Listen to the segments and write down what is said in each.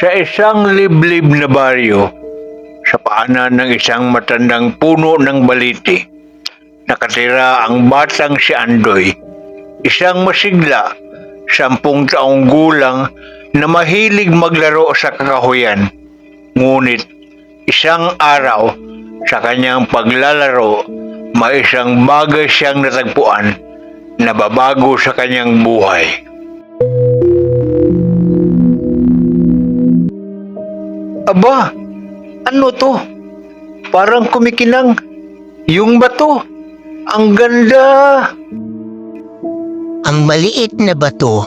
Sa isang liblib na baryo, sa paanan ng isang matandang puno ng baliti, nakatira ang batang si Andoy, isang masigla, sampung taong gulang na mahilig maglaro sa kakahuyan. Ngunit isang araw sa kanyang paglalaro, may isang bagay siyang natagpuan na babago sa kanyang buhay. Aba, ano to? Parang kumikinang. Yung bato. Ang ganda. Ang maliit na bato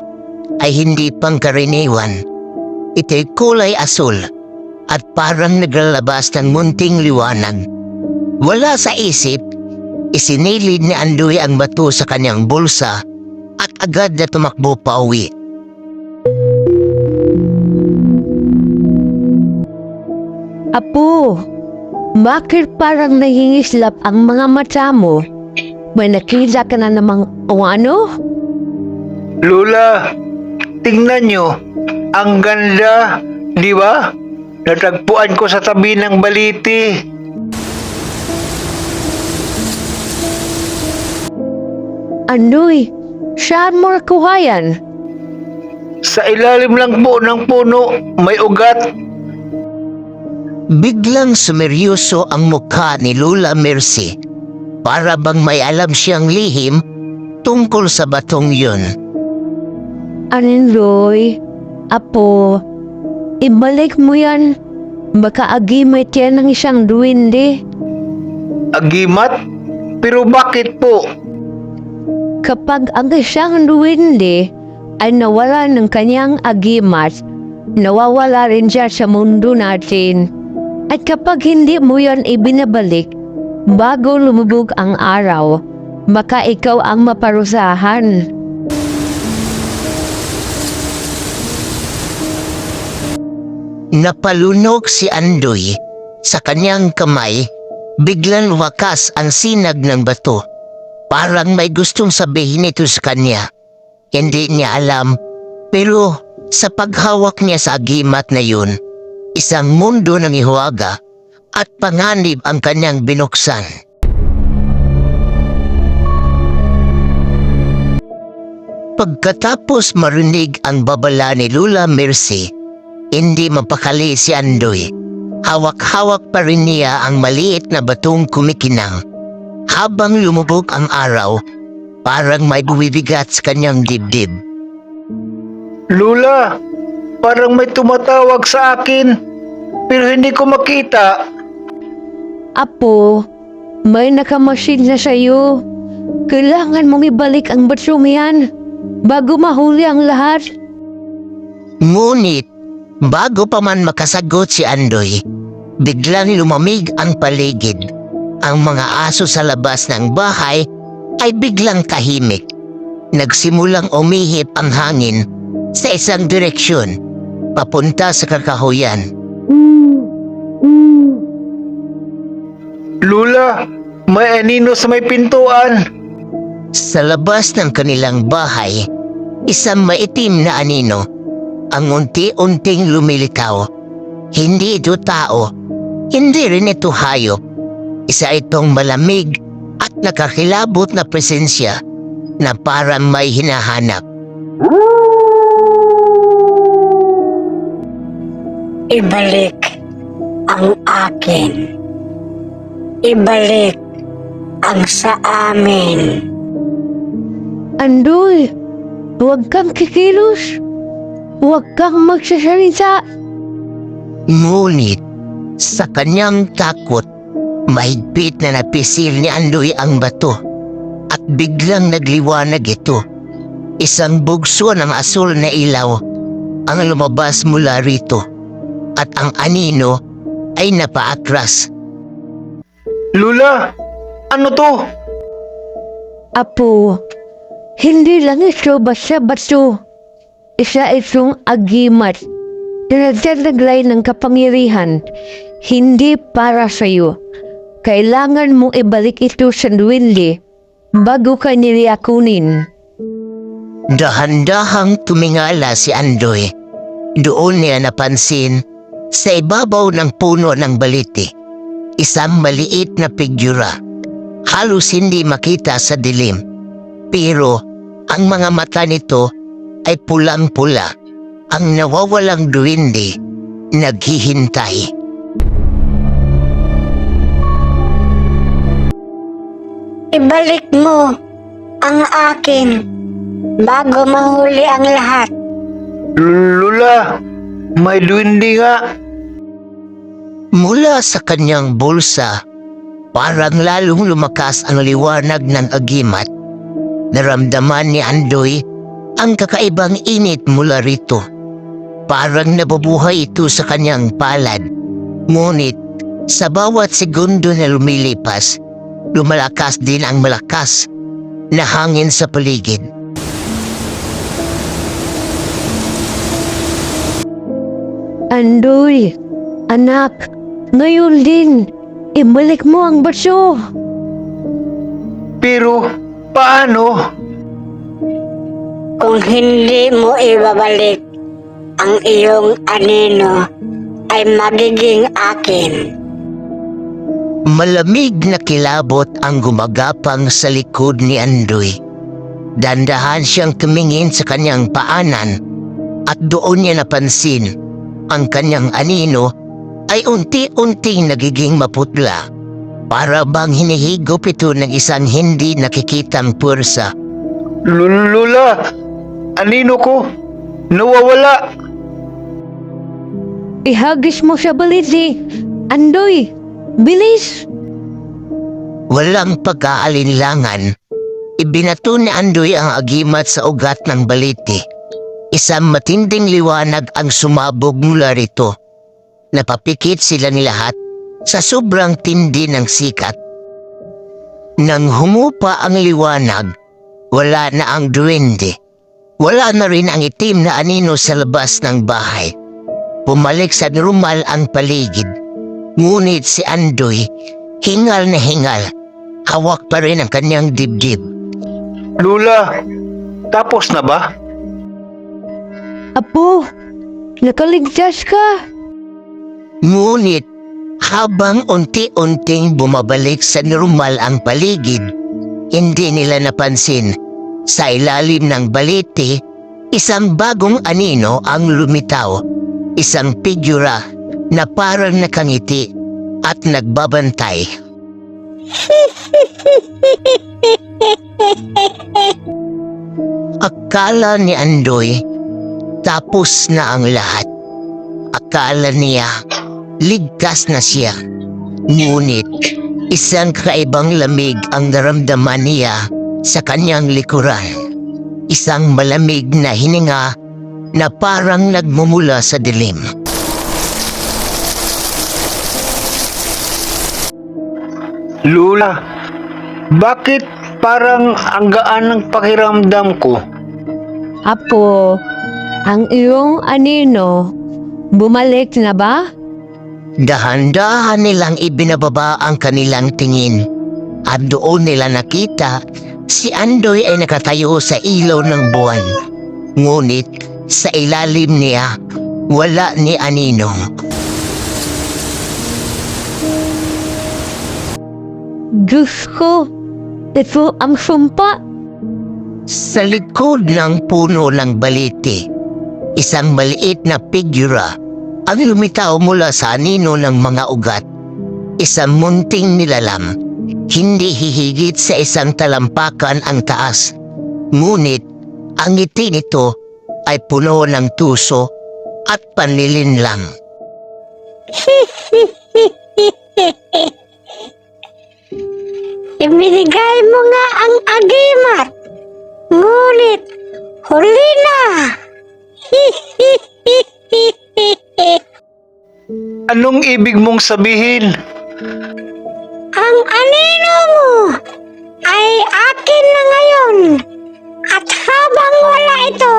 ay hindi pangkaraniwan. Ito'y kulay asul at parang naglalabas ng munting liwanag. Wala sa isip, isinilid ni Andoy ang bato sa kanyang bulsa at agad na tumakbo pa uwi. Apo, bakit parang nangingislap ang mga mata mo? May nakita ka na namang o ano? Lula, tingnan nyo. Ang ganda. Di ba? Natagpuan ko sa tabi ng baliti. Anoy, saan mo nakuha yan? Sa ilalim lang po ng puno, may ugat. Biglang sumeryoso ang mukha ni Lula Mercy para bang may alam siyang lihim tungkol sa batong yun. Anin Roy, Apo, ibalik mo yan. Baka agimit yan ng isang duwende. Agimat? Pero bakit po? Kapag ang isang duwende ay nawala ng kanyang agimat, nawawala rin siya sa mundo natin. At kapag hindi mo yan ibinabalik, bago lumubog ang araw, baka ikaw ang maparusahan. Napalunog si Andoy sa kanyang kamay, biglang wakas ang sinag ng bato. Parang may gustong sabihin ito sa kanya. Hindi niya alam, pero sa paghawak niya sa agimat na yun, isang mundo ng ihuwaga at panganib ang kanyang binuksan. Pagkatapos marinig ang babala ni Lula Mercy, hindi mapakali si Andoy. Hawak-hawak pa rin niya ang maliit na batong kumikinang. Habang lumubog ang araw, parang may bumibigat sa kanyang dibdib. Lula, parang may tumatawag sa akin. Pero hindi ko makita. Apo, may nakamasin na sa'yo. Kailangan mong ibalik ang batsong yan bago mahuli ang lahat. Ngunit, bago pa man makasagot si Andoy, biglang lumamig ang paligid. Ang mga aso sa labas ng bahay ay biglang kahimik. Nagsimulang umihip ang hangin sa isang direksyon, papunta sa kakahuyan. Lula, may anino sa may pintuan. Sa labas ng kanilang bahay, isang maitim na anino ang unti-unting lumilitaw. Hindi ito tao, hindi rin ito hayop. Isa itong malamig at nakakilabot na presensya na parang may hinahanap. Ibalik ang akin. Ibalik ang sa amin. Andoy, huwag kang kikilos. Huwag kang magsasalita. Ngunit sa kanyang takot, mahigpit na napisil ni Andoy ang bato at biglang nagliwanag ito. Isang bugso ng asul na ilaw ang lumabas mula rito at ang anino ay napaakras. Lula, ano to? Apo, hindi lang ito basta bato. Isa itong agimat na nagtataglay ng kapangyarihan, hindi para sa'yo. Kailangan mong ibalik ito sa duwende bago ka niliyakunin. Dahan-dahang tumingala si Andoy Doon niya napansin sa ibabaw ng puno ng baliti, isang maliit na figura. Halos hindi makita sa dilim. Pero ang mga mata nito ay pulang-pula. Ang nawawalang duwindi naghihintay. Ibalik mo ang akin bago mahuli ang lahat. Lula, may duwindi nga. Mula sa kanyang bulsa, parang lalong lumakas ang liwanag ng agimat. Naramdaman ni Andoy ang kakaibang init mula rito. Parang nabubuhay ito sa kanyang palad. Ngunit sa bawat segundo na lumilipas, lumalakas din ang malakas na hangin sa paligid. Andoy, anak, ngayon din, ibalik mo ang baso. Pero, paano? Kung hindi mo ibabalik ang iyong anino ay magiging akin. Malamig na kilabot ang gumagapang sa likod ni Andoy. Dandahan siyang tumingin sa kanyang paanan at doon niya napansin ang kanyang anino ay unti-unting nagiging maputla. Para bang hinihigop ito ng isang hindi nakikitang pwersa. Lula, anino ko? Nawawala. Ihagis mo sa baliti. Andoy, bilis! Walang pagkaalinlangan. Ibinato ni Andoy ang agimat sa ugat ng baliti. Isang matinding liwanag ang sumabog mula rito. Napapikit sila ni lahat sa sobrang tindi ng sikat. Nang humupa ang liwanag, wala na ang duwende. Wala na rin ang itim na anino sa labas ng bahay. Pumalik sa normal ang paligid. Ngunit si Andoy, hingal na hingal. Hawak pa rin ang kanyang dibdib. Lula, tapos na ba? Apo, nakaligtas ka. Ngunit habang unti-unting bumabalik sa normal ang paligid, hindi nila napansin sa ilalim ng balete isang bagong anino ang lumitaw. Isang figura na parang nakangiti at nagbabantay. Akala ni Andoy tapos na ang lahat. Akala niya ligtas na siya. Ngunit isang kaibang lamig ang naramdaman niya sa kanyang likuran. Isang malamig na hininga na parang nagmumula sa dilim. Lula, bakit parang ang gaan ng pakiramdam ko? Apo, ang iyong anino, bumalik na ba? Dahan-dahan nilang ibinababa ang kanilang tingin at doon nila nakita si Andoy ay nakatayo sa ilaw ng buwan. Ngunit sa ilalim niya, wala ni Aninong. Diyos ko, ito ang sumpa. Sa likod ng puno ng baliti, isang maliit na figura ang lumitaw mula sa anino ng mga ugat. Isang munting nilalang, hindi hihigit sa isang talampakan ang taas. Ngunit ang ngiti nito ay puno ng tuso at panlilinlang. Ibinigay mo nga ang agimat. Ngunit, huli na. Anong ibig mong sabihin? ang anino mo ay akin na ngayon. At habang wala ito,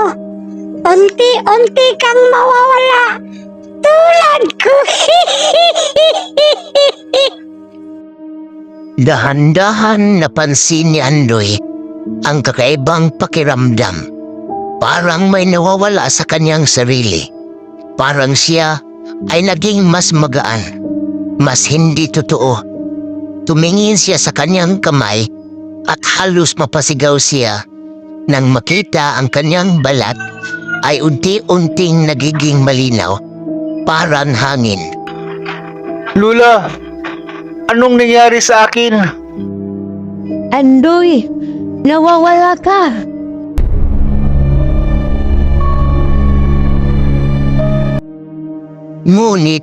unti-unti kang mawawala. Tulad ko. Dahan-dahan napansin ni Andoy ang kakaibang pakiramdam. Parang may nawawala sa kanyang sarili. Parang siya ay naging mas magaan, mas hindi totoo. Tumingin siya sa kanyang kamay at halos mapasigaw siya nang makita ang kanyang balat ay unti-unting nagiging malinaw, parang hangin. Lula, anong nangyari sa akin? Andoy, nawawala ka. Ngunit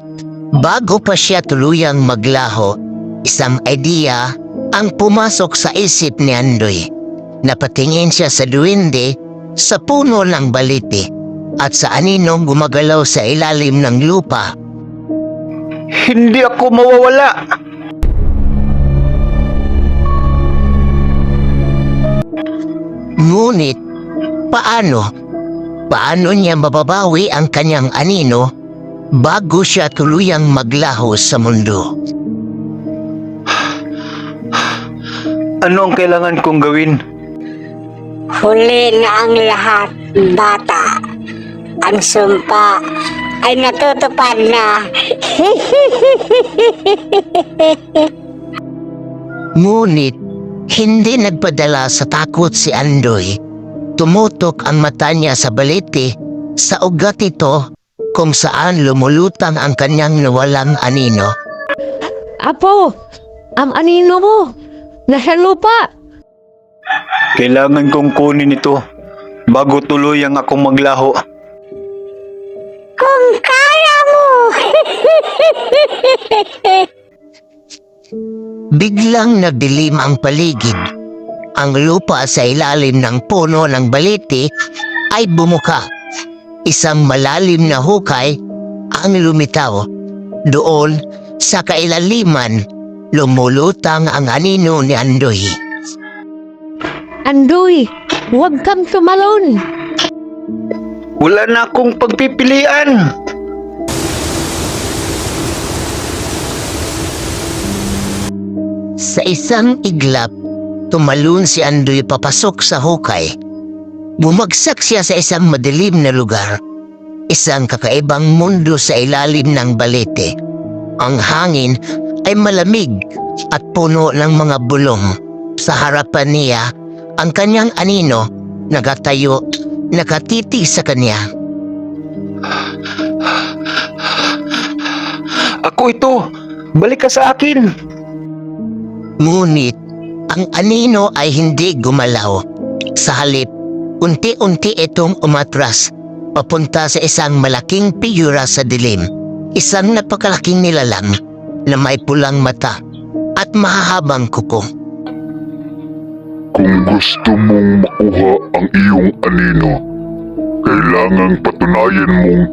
bago pa siya tuluyang maglaho, isang idea ang pumasok sa isip ni Andoy. Napatingin siya sa duwende sa puno ng baliti at sa aninong gumagalaw sa ilalim ng lupa. Hindi ako mawawala. Ngunit paano? Paano niya mababawi ang kanyang anino bago siya tuluyang maglaho sa mundo? Ano ang kailangan kong gawin? Huli na ang lahat, bata. Ang sumpa ay natutupad na. Ngunit, hindi nagpadala sa takot si Andoy. Tumutok ang mata niya sa balete sa ugat ito kung saan lumulutang ang kanyang nawalang anino. Apo, ang anino mo, nasa lupa. Kailangan kong kunin ito bago tuluyang akong maglaho. Kung kaya mo. Biglang nagdilim ang paligid. Ang lupa sa ilalim ng puno ng balete ay bumuka. Isang malalim na hukay ang lumitaw. Doon, sa kailaliman, lumulutang ang anino ni Andoy. Andoy, huwag kang tumalon. Wala na akong pagpipilian. Sa isang iglap, tumalon si Andoy papasok sa hukay. Bumagsak siya sa isang madilim na lugar. Isang kakaibang mundo sa ilalim ng balete. Ang hangin ay malamig at puno ng mga bulong. Sa harapan niya, ang kanyang anino, nagatayo, nakatiti sa kanya. Ako ito. Balik ka sa akin. Ngunit, ang anino ay hindi gumalaw. Sa halip, unti-unti itong umatras papunta sa isang malaking figura sa dilim. Isang napakalaking nilalang na may pulang mata at mahahabang kuko. Kung gusto mong makuha ang iyong anino, kailangang patunayan mong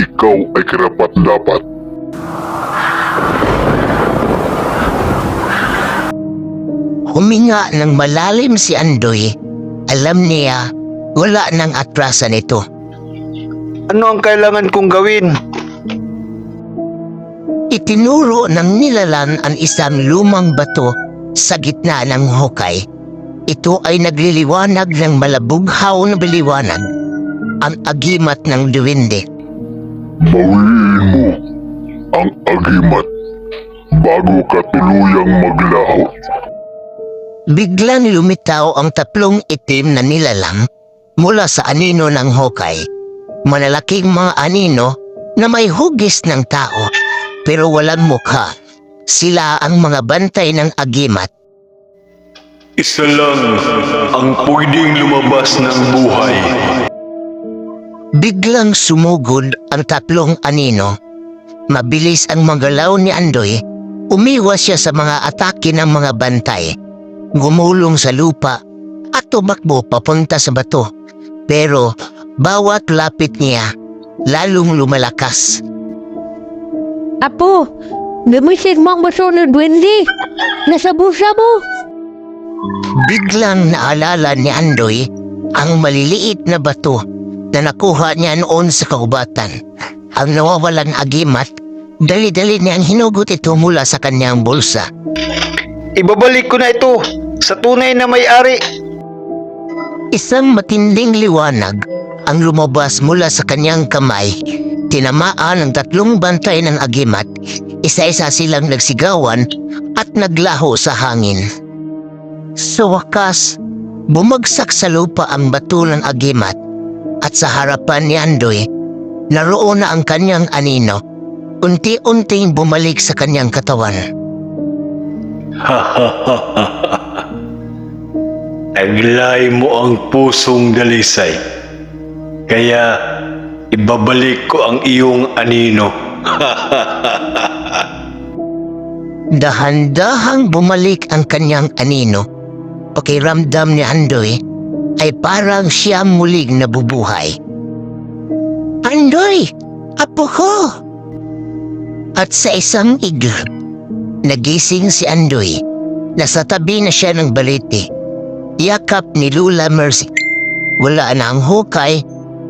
ikaw ay karapat-dapat. Huminga ng malalim si Andoy. Alam niya, wala nang atrasan ito. Ano ang kailangan kong gawin? Itinuro ng nilalan ang isang lumang bato sa gitna ng hukay. Ito ay nagliliwanag ng malabughaw na biliwanag. Ang agimat ng duwende. Bawiin mo ang agimat bago ka tuluyang maglaho. Biglang lumitaw ang tatlong itim na nilalang mula sa anino ng hukay. Malalaking mga anino na may hugis ng tao pero walang mukha. Sila ang mga bantay ng agimat. Isa lang ang pwedeng lumabas ng buhay. Biglang sumugod ang tatlong anino. Mabilis ang magalaw ni Andoy. Umiwas siya sa mga atake ng mga bantay. Gumulong sa lupa at tumakbo papunta sa bato. Pero bawat lapit niya, lalong lumalakas. Apo, gamitin mo ang baso ng duwende. Nasa busa mo. Biglang naalala ni Andoy ang maliliit na bato na nakuha niya noon sa kaubatan. Ang nawawalang agimat, dali-dali niyang hinugot ito mula sa kanyang bulsa. Ibabalik ko na ito sa tunay na may-ari. Isang matinding liwanag ang lumabas mula sa kanyang kamay. Tinamaan ang tatlong bantay ng agimat, isa-isa silang nagsigawan at naglaho sa hangin. Sa wakas, bumagsak sa lupa ang bato ng agimat at sa harapan ni Andoy, naroon na ang kanyang anino. Unti-unting bumalik sa kanyang katawan. Naglay mo ang pusong dalisay. Kaya ibabalik ko ang iyong anino. Dahan-dahang bumalik ang kanyang anino. Pakiramdam ni Andoy ay parang siya muling nabubuhay. Andoy! Apo ko! At sa isang iglap, nagising si Andoy. Nasa tabi na siya ng balete. Yakap ni Lula Mercy. Wala na ang hukay,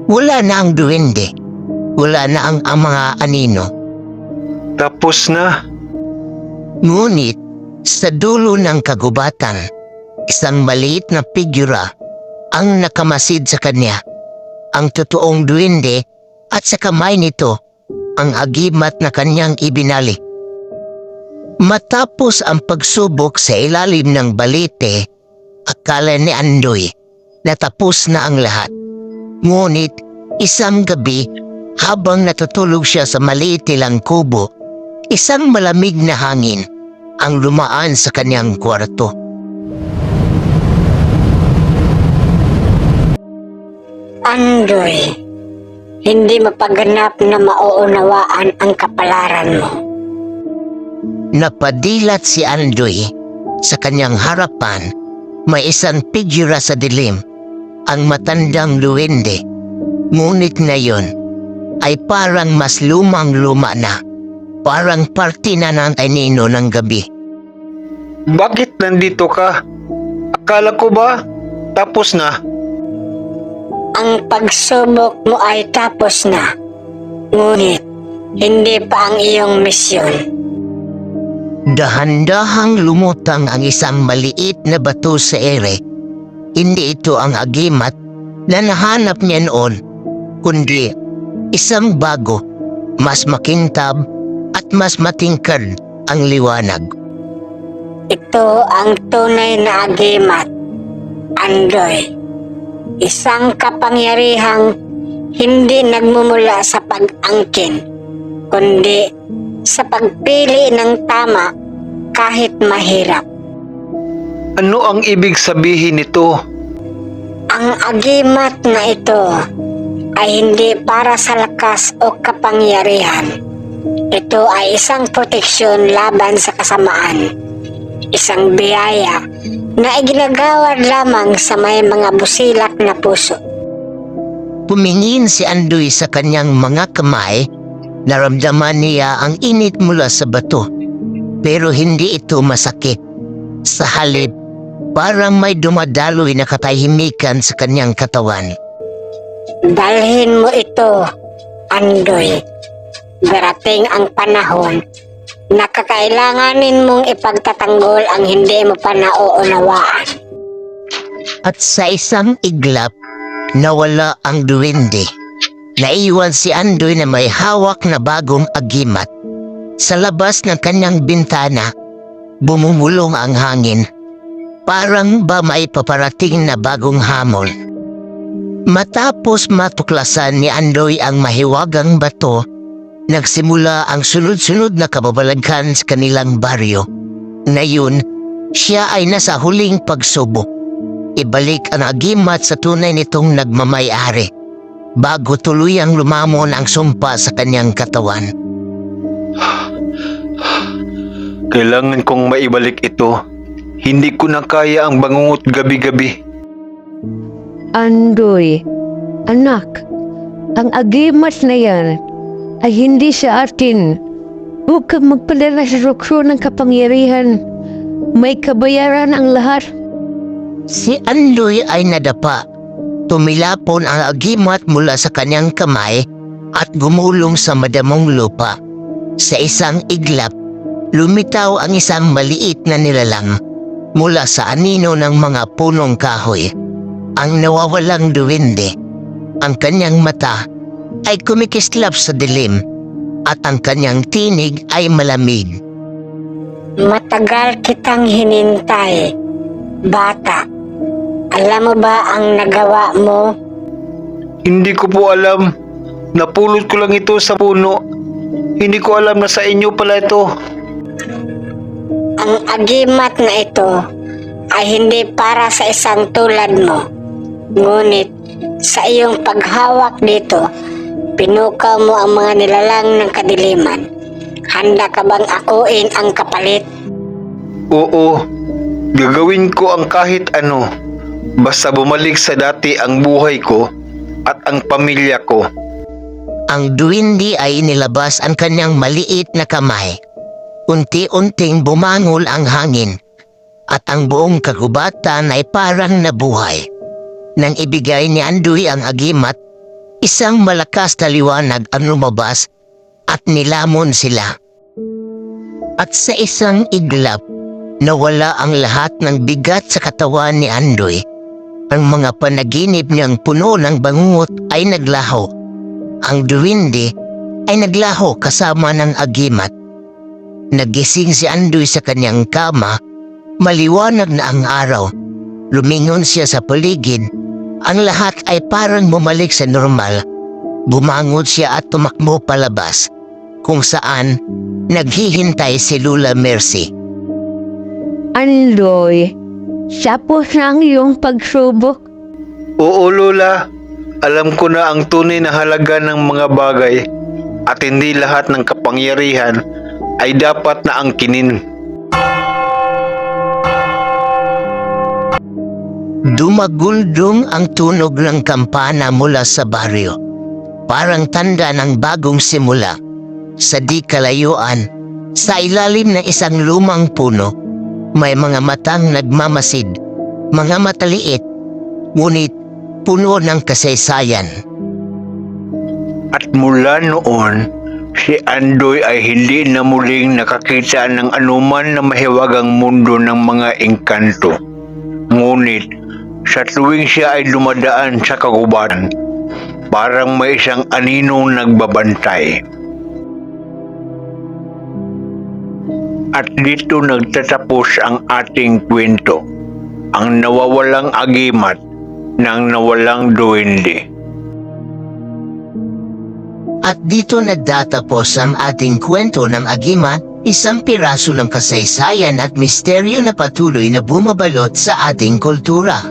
wala na ang duwende, wala na ang, ang mga anino. Tapos na. Ngunit sa dulo ng kagubatan, isang maliit na figura ang nakamasid sa kanya. Ang totoong duwende at sa kamay nito ang agimat na kanyang ibinalik. Matapos ang pagsubok sa ilalim ng balite, akala ni Andoy na tapos na ang lahat. Ngunit isang gabi habang natutulog siya sa maliit nilang kubo, Isang malamig na hangin ang lumaan sa kanyang kwarto. Andoy, hindi mapaganap na mauunawaan ang kapalaran mo. Napadilat si Andoy. Sa kanyang harapan, may isang figura sa dilim, ang matandang luwende. Ngunit ngayon, ay parang mas lumang-luma na. Parang parte na ng anino ng gabi. Bakit nandito ka? Akala ko ba? Tapos na. Ang pagsubok mo ay tapos na. Ngunit, hindi pa ang iyong misyon. Dahan-dahang lumutang ang isang maliit na bato sa ere. Hindi ito ang agimat na nahanap niya noon, kundi isang bago, mas makintab at mas matingkad ang liwanag. Ito ang tunay na agimat. Andoy, isang kapangyarihang hindi nagmumula sa pag-angkin, kundi sa pagpili ng tama kahit mahirap. Ano ang ibig sabihin nito? Ang agimat na ito ay hindi para sa lakas o kapangyarihan. Ito ay isang proteksyon laban sa kasamaan. Isang biyaya na iginagawad lamang sa may mga busilak na puso. Pumingin si Andoy sa kanyang mga kamay, naramdaman niya ang init mula sa bato. Pero hindi ito masakit. Sa halip, parang may dumadaloy na katahimikan sa kanyang katawan. Dalhin mo ito, Andoy. Darating ang panahon na kakailanganin mong ipagtatanggol ang hindi mo pa nauunawaan. At sa isang iglap, nawala ang duwende. Naiwan si Andoy na may hawak na bagong agimat. Sa labas ng kanyang bintana, bumumulong ang hangin. Parang ba may paparating na bagong hamon. Matapos matuklasan ni Andoy ang mahiwagang bato, nagsimula ang sunod-sunod na kababalaghan sa kanilang baryo. Ngayon, siya ay nasa huling pagsubok. Ibalik ang agimat sa tunay nitong nagmamayari bago tuluyang lumamon ang sumpa sa kanyang katawan. Kailangan kong maibalik ito. Hindi ko na kaya ang bangungot gabi-gabi. Andoy, anak, ang agimat na yan ay hindi sa atin. Huwag kang magpadala sa rukro ng kapangyarihan. May kabayaran ang lahat. Si Andoy ay nadapa. Tumilapon ang agimat mula sa kanyang kamay at gumulong sa madamong lupa. Sa isang iglap, lumitaw ang isang maliit na nilalang mula sa anino ng mga punong kahoy. Ang nawawalang duwende. Ang kanyang mata, ay kumikislap sa dilim at ang kanyang tinig ay malamig. Matagal kitang hinintay, bata. Alam mo ba ang nagawa mo? Hindi ko po alam. Napulot ko lang ito sa puno. Hindi ko alam na sa inyo pala ito. Ang agimat na ito ay hindi para sa isang tulad mo. Ngunit sa iyong paghawak dito, pinukaw mo ang mga nilalang ng kadiliman. Handa ka bang akuin ang kapalit? Oo, gagawin ko ang kahit ano. Basta bumalik sa dati ang buhay ko at ang pamilya ko. Ang duwindi ay nilabas ang kanyang maliit na kamay. Unti-unting bumangol ang hangin at ang buong kagubatan ay parang nabuhay. Nang ibigay ni Anduy ang agimat, isang malakas na liwanag ang lumabas at nilamon sila. At sa isang iglap, nawala ang lahat ng bigat sa katawan ni Andoy. Ang mga panaginip niyang puno ng bangungot ay naglaho. Ang duwindi ay naglaho kasama ng agimat. Nagising si Andoy sa kanyang kama, maliwanag na ang araw. Lumingon siya sa paligid. Ang lahat ay parang bumalik sa normal. Bumangon siya at tumakbo palabas, kung saan naghihintay si Lula Mercy. Andoy, tapos na ang iyong pagsubok. Oo, Lola. Alam ko na ang tunay na halaga ng mga bagay at hindi lahat ng kapangyarihan ay dapat na angkinin. Dumaguldong ang tunog ng kampana mula sa baryo. Parang tanda ng bagong simula. Sa di kalayuan, sa ilalim ng isang lumang puno, may mga matang nagmamasid, mga mataliit, ngunit puno ng kasaysayan. At mula noon, si Andoy ay hindi na muling nakakita ng anuman na mahiwagang mundo ng mga engkanto. Ngunit, sa tuwing siya ay dumadaan sa kagubatan, parang may isang aninong nagbabantay. At dito nagtatapos ang ating kwento, ang nawawalang agimat ng nawalang duwende. At dito nagtatapos ang ating kwento ng agimat, isang piraso ng kasaysayan at misteryo na patuloy na bumabalot sa ating kultura.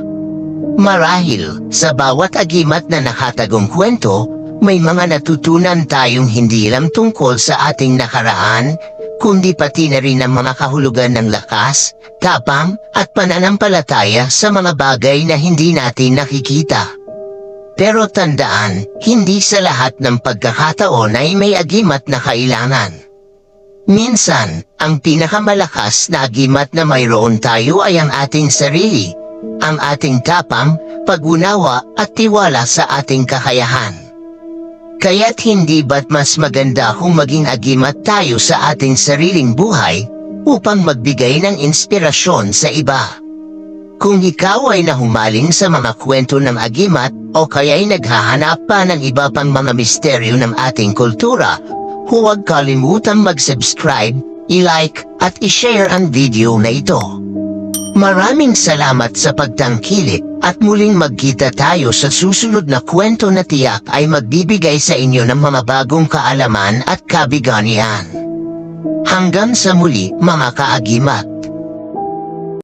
Marahil, sa bawat agimat na nakatagong kwento, may mga natutunan tayong hindi lang tungkol sa ating nakaraan, kundi pati na rin ang mga kahulugan ng lakas, tapang at pananampalataya sa mga bagay na hindi natin nakikita. Pero tandaan, hindi sa lahat ng pagkakataon ay may agimat na kailangan. Minsan, ang pinakamalakas na agimat na mayroon tayo ay ang ating sarili, ang ating tapang, pag-unawa at tiwala sa ating kakayahan. Kaya't hindi ba't mas maganda kung maging agimat tayo sa ating sariling buhay upang magbigay ng inspirasyon sa iba? Kung ikaw ay nahumaling sa mga kwento ng agimat o kaya'y naghahanap pa ng iba pang mga misteryo ng ating kultura, huwag kalimutang mag-subscribe, i-like at i-share ang video na ito. Maraming salamat sa pagtangkilik at muling magkita tayo sa susunod na kwento na tiyak ay magbibigay sa inyo ng mga bagong kaalaman at kabiganihan. Hanggang sa muli mga kaagimat.